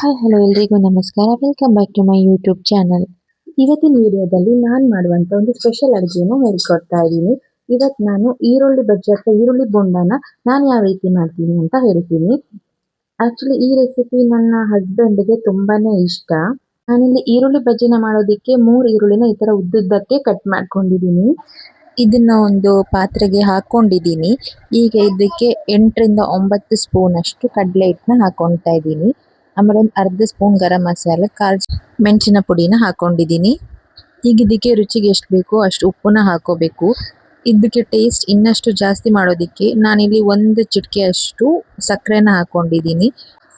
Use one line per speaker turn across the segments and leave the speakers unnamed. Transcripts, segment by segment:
Hi, hello ಎಲ್ರಿಗೂ ನಮಸ್ಕಾರ. Welcome back to my YouTube channel ಇವತ್ತಿನ ವಿಡಿಯೋದಲ್ಲಿ ನಾನು ಮಾಡುವಂತ ಒಂದು ಸ್ಪೆಷಲ್ ಅಡುಗೆನ ಹೇಳ್ಕೊಡ್ತಾ ಇದ್ದೀನಿ. ಇವತ್ತು ನಾನು ಈರುಳ್ಳಿ ಬಜ್ಜಿ ಅಥವಾ ಈರುಳ್ಳಿ ಬೊಂಡನ ನಾನು ಯಾವ ರೀತಿ ಮಾಡ್ತೀನಿ ಅಂತ ಹೇಳ್ತೀನಿ. ಆಕ್ಚುಲಿ ಈ ರೆಸಿಪಿ ನನ್ನ ಹಸ್ಬೆಂಡ್ಗೆ ತುಂಬಾನೇ ಇಷ್ಟ. ನಾನಿಲ್ಲಿ ಈರುಳ್ಳಿ ಬಜ್ಜಿನ ಮಾಡೋದಕ್ಕೆ ಮೂರು ಈರುಳ್ಳಿನ ಈ ತರ ಉದ್ದುದ್ದಕ್ಕೆ ಕಟ್ ಮಾಡ್ಕೊಂಡಿದ್ದೀನಿ. ಇದನ್ನ ಒಂದು ಪಾತ್ರೆಗೆ ಹಾಕೊಂಡಿದ್ದೀನಿ. ಈಗ ಇದಕ್ಕೆ ಎಂಟರಿಂದ ಒಂಬತ್ತು ಸ್ಪೂನ್ ಅಷ್ಟು ಕಡಲೆ ಹಿಟ್ಟನ್ನ ಹಾಕೊಳ್ತಾ ಇದ್ದೀನಿ. ಆಮೇಲೆ ಒಂದು ಅರ್ಧ ಸ್ಪೂನ್ ಗರಂ ಮಸಾಲೆ, ಕಾಲ್ ಮೆಣಸಿನ ಪುಡಿನ ಹಾಕೊಂಡಿದ್ದೀನಿ. ಈಗ ಇದಕ್ಕೆ ರುಚಿಗೆ ಎಷ್ಟು ಬೇಕೋ ಅಷ್ಟು ಉಪ್ಪನ್ನ ಹಾಕೋಬೇಕು. ಇದಕ್ಕೆ ಟೇಸ್ಟ್ ಇನ್ನಷ್ಟು ಜಾಸ್ತಿ ಮಾಡೋದಕ್ಕೆ ನಾನಿಲ್ಲಿ ಒಂದು ಚಿಟಿಕೆ ಅಷ್ಟು ಸಕ್ಕರೆನ ಹಾಕೊಂಡಿದ್ದೀನಿ.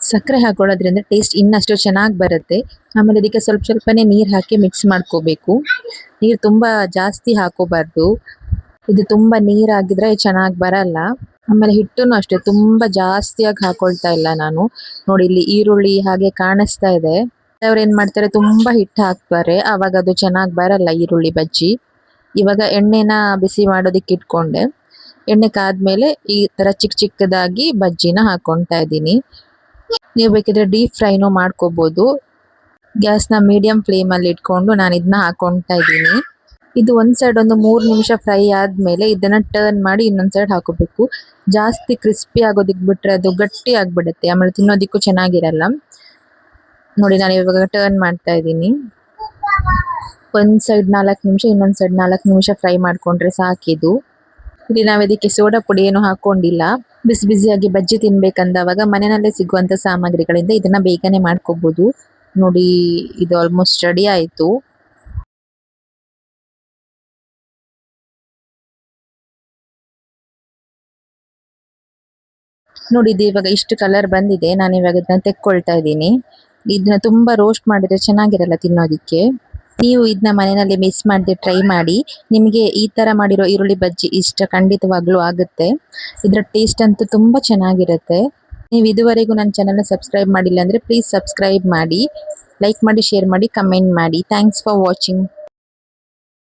ಸಕ್ಕರೆ ಹಾಕೊಳ್ಳೋದ್ರಿಂದ ಟೇಸ್ಟ್ ಇನ್ನಷ್ಟು ಚೆನ್ನಾಗಿ ಬರುತ್ತೆ. ಆಮೇಲೆ ಇದಕ್ಕೆ ಸ್ವಲ್ಪ ಸ್ವಲ್ಪನೇ ನೀರು ಹಾಕಿ ಮಿಕ್ಸ್ ಮಾಡ್ಕೋಬೇಕು. ನೀರು ತುಂಬ ಜಾಸ್ತಿ ಹಾಕೋಬಾರ್ದು. ಇದು ತುಂಬ ನೀರಾಗಿದ್ರೆ ಚೆನ್ನಾಗಿ ಬರಲ್ಲ. ಆಮೇಲೆ ಹಿಟ್ಟನ್ನು ಅಷ್ಟೇ, ತುಂಬಾ ಜಾಸ್ತಿಯಾಗಿ ಹಾಕೊಳ್ತಾ ಇಲ್ಲ ನಾನು. ನೋಡಿ, ಇಲ್ಲಿ ಈರುಳ್ಳಿ ಹಾಗೆ ಕಾಣಿಸ್ತಾ ಇದೆ. ಅವ್ರು ಏನ್ ಮಾಡ್ತಾರೆ, ತುಂಬಾ ಹಿಟ್ಟು ಹಾಕ್ತಾರೆ. ಅವಾಗ ಅದು ಚೆನ್ನಾಗಿ ಬರಲ್ಲ, ಈರುಳ್ಳಿ ಬಜ್ಜಿ. ಇವಾಗ ಎಣ್ಣೆನ ಬಿಸಿ ಮಾಡೋದಿಕ್ಕೆ ಇಟ್ಕೊಂಡೆ. ಎಣ್ಣೆ ಕಾದ್ಮೇಲೆ ಈ ತರ ಚಿಕ್ಕ ಚಿಕ್ಕದಾಗಿ ಬಜ್ಜಿನ ಹಾಕೊಳ್ತಾ ಇದ್ದೀನಿ. ನೀವು ಬೇಕಿದ್ರೆ ಡೀಪ್ ಫ್ರೈನು ಮಾಡ್ಕೋಬಹುದು ಗ್ಯಾಸ್ನ ಮೀಡಿಯಂ ಫ್ಲೇಮಲ್ಲಿ ಇಟ್ಕೊಂಡು ನಾನು ಇದನ್ನ ಹಾಕೊಳ್ತಾ ಇದ್ದೀನಿ. ಇದು ಒಂದ್ ಸೈಡ್ ಒಂದು ಮೂರ್ ನಿಮಿಷ ಫ್ರೈ ಆದ್ಮೇಲೆ ಇದನ್ನ ಟರ್ನ್ ಮಾಡಿ ಇನ್ನೊಂದ್ ಸೈಡ್ ಹಾಕೋಬೇಕು. ಜಾಸ್ತಿ ಕ್ರಿಸ್ಪಿ ಆಗೋದಿಕ್ ಬಿಟ್ರೆ ಅದು ಗಟ್ಟಿ ಆಗ್ಬಿಡುತ್ತೆ. ಆಮೇಲೆ ತಿನ್ನೋದಿಕ್ಕೂ ಚೆನ್ನಾಗಿರಲ್ಲ. ನೋಡಿ, ನಾನು ಇವಾಗ ಟರ್ನ್ ಮಾಡ್ತಾ ಇದ್ದೀನಿ. ಒಂದ್ ಸೈಡ್ ನಾಲ್ಕು ನಿಮಿಷ, ಇನ್ನೊಂದ್ ಸೈಡ್ ನಾಲ್ಕು ನಿಮಿಷ ಫ್ರೈ ಮಾಡ್ಕೊಂಡ್ರೆ ಸಾಕಿದು ಇಲ್ಲಿ ನಾವು ಇದಕ್ಕೆ ಸೋಡಾ ಪುಡಿ ಏನು ಹಾಕೊಂಡಿಲ್ಲ. ಬಿಸಿ ಬಿಸಿಯಾಗಿ ಬಜ್ಜಿ ತಿನ್ಬೇಕಂದವಾಗ ಮನೆಯಲ್ಲೇ ಸಿಗುವಂತ ಸಾಮಗ್ರಿಗಳಿಂದ ಇದನ್ನ ಬೇಗನೆ ಮಾಡ್ಕೋಬಹುದು ನೋಡಿ, ಇದು ಆಲ್ಮೋಸ್ಟ್ ರೆಡಿ ಆಯ್ತು. ನೋಡಿ ಇದು ಇವಾಗ ಇಷ್ಟು ಕಲರ್ ಬಂದಿದೆ, ನಾನು ಇವಾಗ ಇದನ್ನ ತೆಕ್ಕೊಳ್ತಾ ಇದ್ದೀನಿ. ಇದನ್ನ ತುಂಬಾ ರೋಸ್ಟ್ ಮಾಡಿದ್ರೆ ಚೆನ್ನಾಗಿರಲ್ಲ ತಿನ್ನೋದಿಕ್ಕೆ. ನೀವು ಇದನ್ನ ಮನೆಯಲ್ಲಿ ಮಿಸ್ ಮಾಡದೆ ಟ್ರೈ ಮಾಡಿ. ನಿಮಗೆ ಈ ತರ ಮಾಡಿರೋ ಈರುಳ್ಳಿ ಬಜ್ಜಿ ಇಷ್ಟ ಖಂಡಿತವಾಗ್ಲೂ ಆಗುತ್ತೆ. ಇದರ ಟೇಸ್ಟ್ ಅಂತೂ ತುಂಬಾ ಚೆನ್ನಾಗಿರುತ್ತೆ. ನೀವು ಇದುವರೆಗೂ ನನ್ನ ಚಾನಲ್ನ ಸಬ್ಸ್ಕ್ರೈಬ್ ಮಾಡಿಲ್ಲ ಅಂದ್ರೆ ಪ್ಲೀಸ್ ಸಬ್ಸ್ಕ್ರೈಬ್ ಮಾಡಿ. ಲೈಕ್ ಮಾಡಿ ಶೇರ್ ಮಾಡಿ ಕಮೆಂಟ್ ಮಾಡಿ. Thanks for watching